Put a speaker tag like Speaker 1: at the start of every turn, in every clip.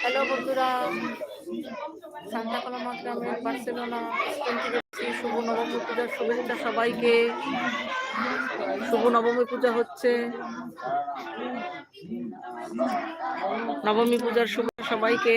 Speaker 1: Hello বন্ধুরা,
Speaker 2: Santa
Speaker 1: কলামা গ্রামের Barcelona Spain থেকে শুভ নবমী পূজার শুভেচ্ছা সবাইকে।
Speaker 2: শুভ নবমী
Speaker 1: পূজা হচ্ছে।
Speaker 2: নবমী পূজার শুভ
Speaker 1: সবাইকে।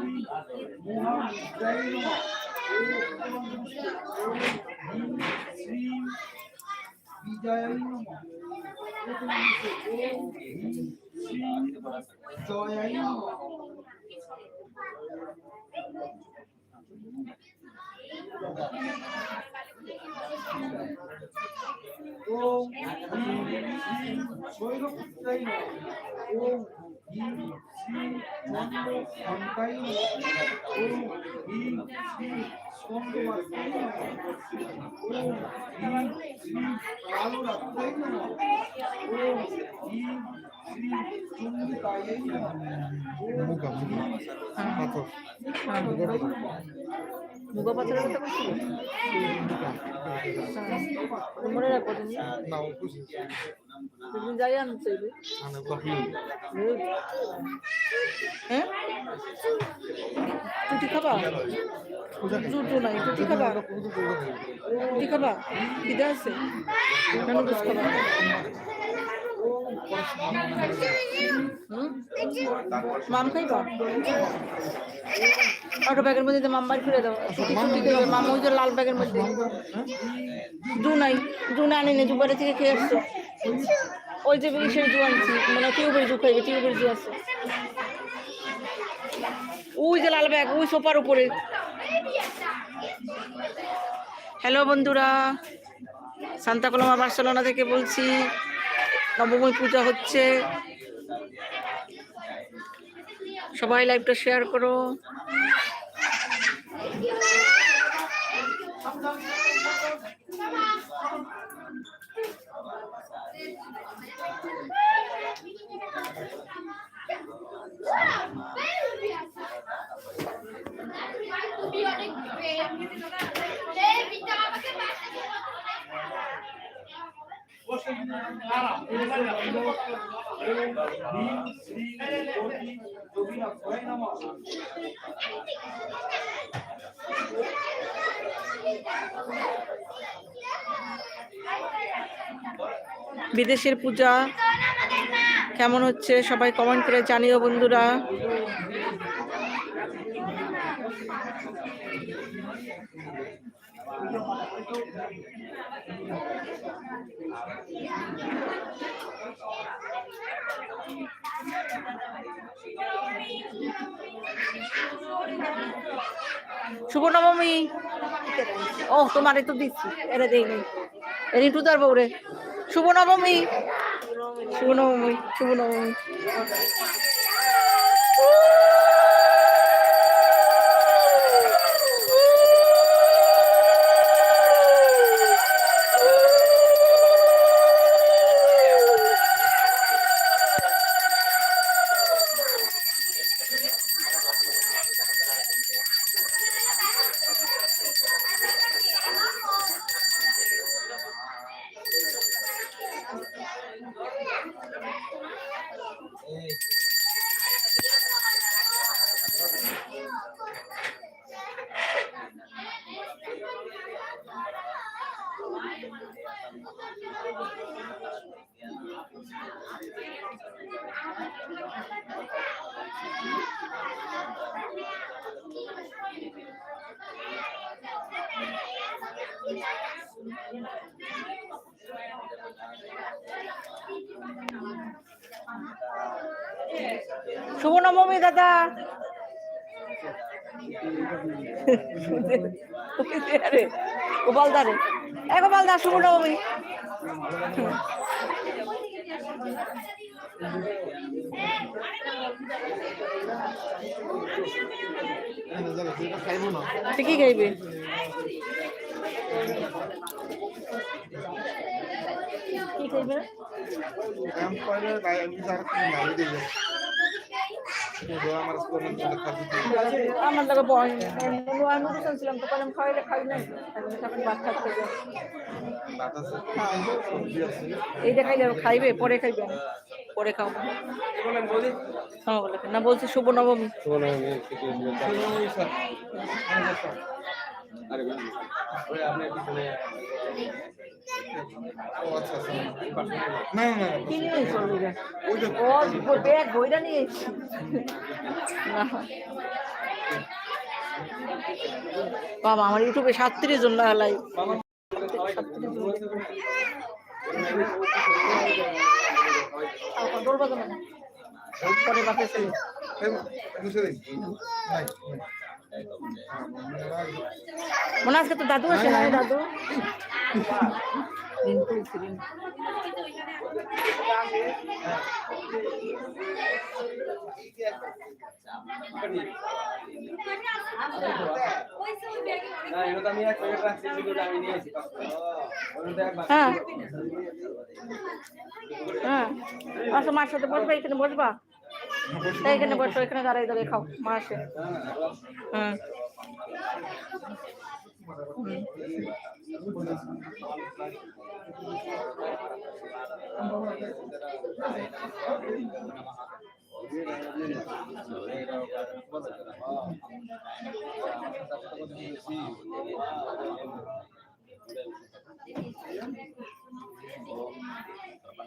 Speaker 2: Om sim, Shri Shri Shri い、ほんの3回の、お、い、し、今度は手の、お、い、し、あの楽天の、お、い、し、準備会への、
Speaker 3: お、い、し、
Speaker 1: あ
Speaker 2: の、
Speaker 1: পাথরের কথা বলছি
Speaker 2: মনে রাখো
Speaker 1: তুমি। তুমি যাই আনছো
Speaker 3: কখন
Speaker 1: হ্যাঁ? টুটি খাবা?
Speaker 3: জুটো নাই টুটি খাবা?
Speaker 2: টুটি খাবা? খিদে
Speaker 1: আছে?
Speaker 2: খাবা?
Speaker 1: ব্যাগের মধ্যে দিয়ে মাম বাড়ি ফিরে দাও। মাম ওই যে লাল ব্যাগের মধ্যে না আনি থেকে খেয়ে আসছো। ওই যে ইসের জু আনছি মানে টিউবের জু খাইবে টিউবের জু আছে। ওই যে লাল ব্যাগ ওই সোফার উপরে। হ্যালো বন্ধুরা সান্তা কলমা বার্সেলোনা থেকে বলছি। নবমী পূজা হচ্ছে। সবাই লাইভটা শেয়ার করো। বিদেশের পূজা কেমন হচ্ছে? সবাই কমেন্ট করে জানিও বন্ধুরা। শুভ নবমী ও তোমার একটু দিচ্ছি। এরে নেই। এর একটু ধরবো রে শুভ নবমী শুভ নবমী শুভ নবমী শুভ নবমী দাদা। আরে গোপালদারে এ গোপালদা শুভ নবমী।
Speaker 3: না
Speaker 1: তুই কি খাইবে?
Speaker 3: আমার খাবি
Speaker 1: লাগে বয় আমি শুনছিলাম তো আমি খাইলে খাই না এখন ভাত খাচ্ছে
Speaker 3: এইটা খাইলে খাইবে, পরে
Speaker 1: খাইবে। পরে খাও। হ্যাঁ না, বলছি শুভ নবমী।
Speaker 4: ও
Speaker 3: আচ্ছা আচ্ছা না না
Speaker 1: বইটা নিয়ে বাবা আমার ইউটিউবে সাতত্রিশ জন লাইভ পরে বাপে ছেলে
Speaker 3: বুঝে দিন নাই
Speaker 1: মনে আজকে তো দাদু আছে না? দাদু।
Speaker 4: ওটা একবার হ্যাঁ। হ্যাঁ। আসো
Speaker 1: মার সাথে বসবা এখানে বসবা?
Speaker 3: তাই এখানে বসো
Speaker 1: এখানে দাঁড়াই দাঁড়াই খাও মা আসে।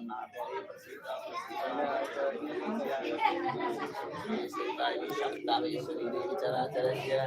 Speaker 4: Nah, saya tidak boleh cerita. Kalau saya tidak cerita, itu tidak bisa dicari. Ini bicara bisa.